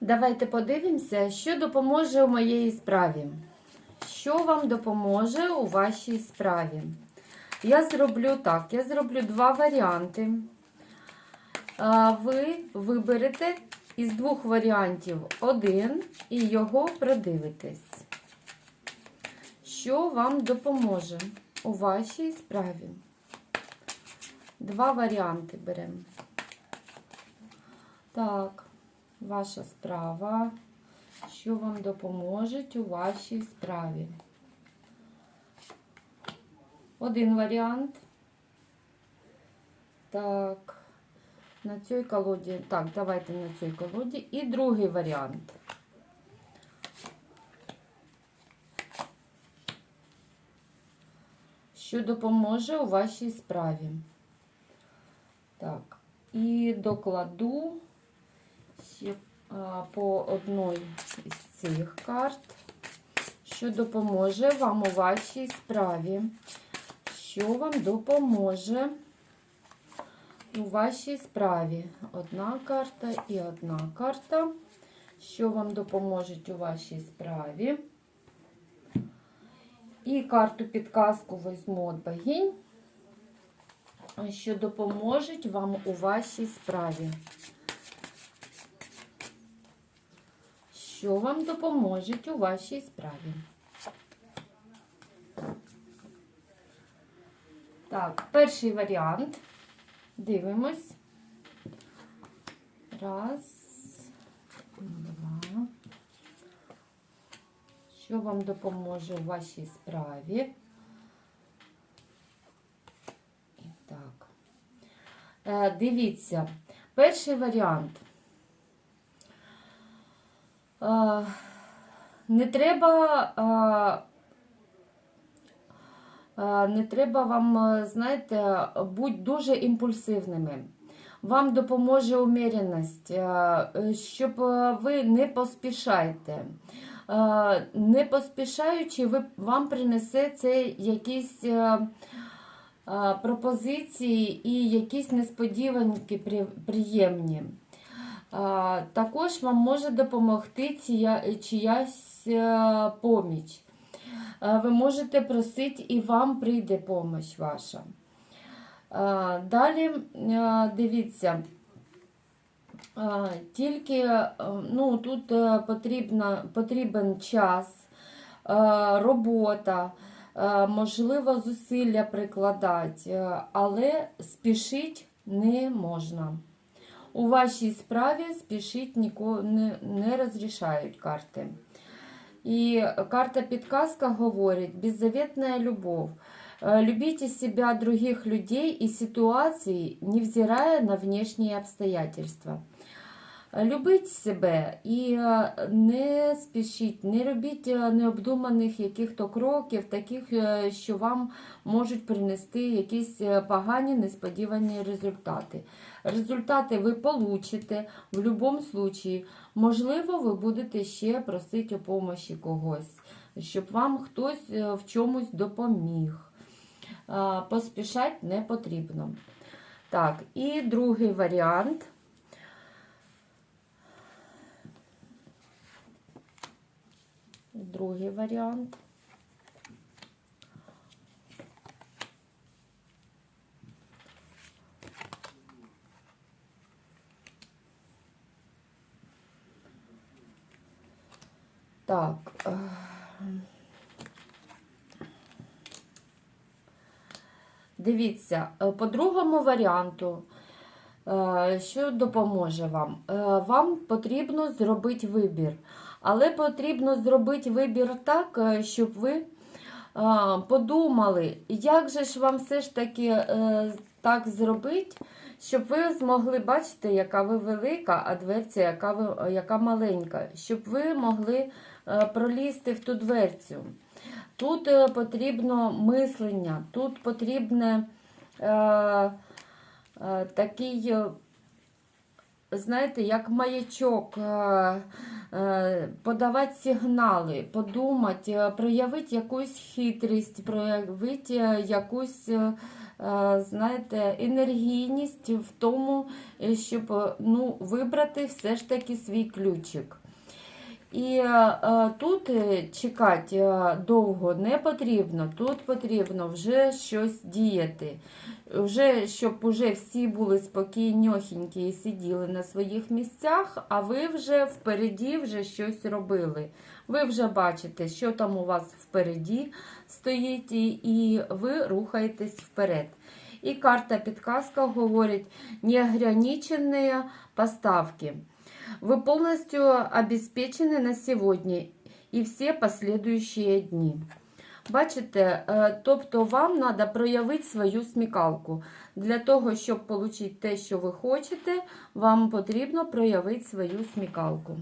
Давайте подивимося, що допоможе у моїй справі. Що вам допоможе у вашій справі? Я зроблю так: я зроблю два варіанти. Ви виберете із двох варіантів один і його продивитесь. Що вам допоможе у вашій справі? Два варіанти беремо. Так, ваша справа. Що вам допоможе у вашій справі? Один варіант. Так, на цій колоді. Так, давайте на цій колоді. І другий варіант. Що допоможе у вашій справі? Так, і докладу ще по одній із цих карт, що допоможе вам у вашій справі. Що вам допоможе у вашій справі? Одна карта і одна карта. Що вам допоможуть у вашій справі? І карту підказку візьму від богинь, що допоможуть вам у вашій справі. Що вам допоможуть у вашій справі? Так, перший варіант. Дивимось. Раз, два. Що вам допоможе у вашій справі? І так. Е, дивіться, перший варіант. Не треба. Не треба вам, знаєте, бути дуже імпульсивними. Вам допоможе уміряність, е, щоб ви не поспішайте. Не поспішаючи, ви, вам принесе це якісь пропозиції і якісь несподіванки приємні. Також вам може допомогти чиясь е, поміч. Ви можете просити, і вам прийде помощь ваша. Далі дивіться. Тільки е, ну, тут е, потрібна, потрібен час, робота, можливо, зусилля прикладати, але спішити не можна. У вашій справі спішіть нікого не, не розрішають карти. І карта підказка говорить «Беззаветная любовь». Э, Любите себя, других людей и ситуаций, невзирая на внешние обстоятельства. Любіть себе і е, не спішіть, не робіть е, необдуманих яких-то кроків, таких, е, що вам можуть принести якісь погані несподівані результати. Результати ви получите в будь-якому випадку. Можливо, ви будете ще просити о помощі когось, щоб вам хтось в чомусь допоміг. Поспішати не потрібно. Так, і другий варіант. Другий варіант. Так. е, Дивіться, е, по другому варіанту, е, що допоможе вам? Вам потрібно зробити вибір. Але потрібно зробити вибір так, е, щоб ви е, подумали, як же ж вам все ж таки е, так зробити, щоб ви змогли бачити, яка ви велика, а дверця, яка ви яка маленька, щоб ви могли пролізти в ту дверцю. Тут потрібно мислення, тут потрібне е, е, такий, знаєте, як маячок, е, е, подавати сигнали, подумати, е, проявити якусь хитрість, проявити якусь знаєте, енергійність в тому, щоб ну, вибрати все ж таки свій ключик. І е, тут чекати довго не потрібно, тут потрібно вже щось діяти. Вже, щоб уже всі були спокійньохенькі і сиділи на своїх місцях, а ви вже впереді вже щось робили. Ви вже бачите, що там у вас впереді стоїть, і, ви рухаєтесь вперед. І карта підказка говорить неограничені поставки. Вы полностью обеспечены на сьогодні і всі последуючі дні. Бачите, е, тобто вам треба проявити свою смікалку. Для того, щоб отримати те, що ви хочете, вам потрібно проявити свою смікалку.